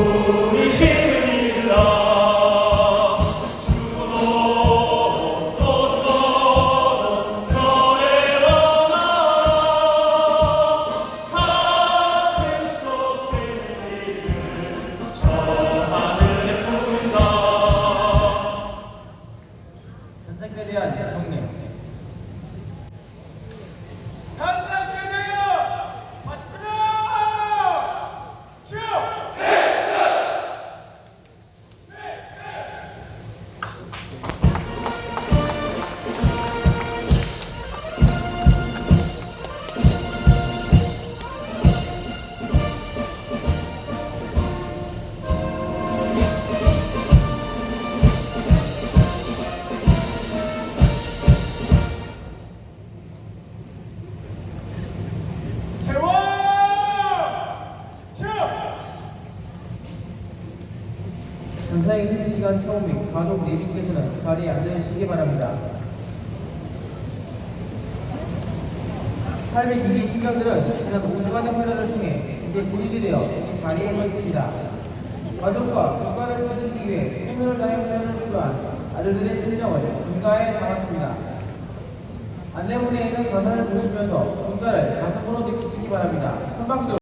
Lord. 의사의 휴식시간 처음 및 가족 내빈께서는 자리에 앉아주시기 바랍니다. 삶의 기기 신경들은 지난 5주간의 훈련을 통해 이제 분리이 되어 이 자리에 서 있습니다. 가족과 국가를 지키기 위해 생명을 다해 훈련을 수료한 아들들의 심정을 군가에 담았습니다. 안내문에 있는 가사를 보시면서 군가를 가슴으로 느끼시기 바랍니다. 큰 박수!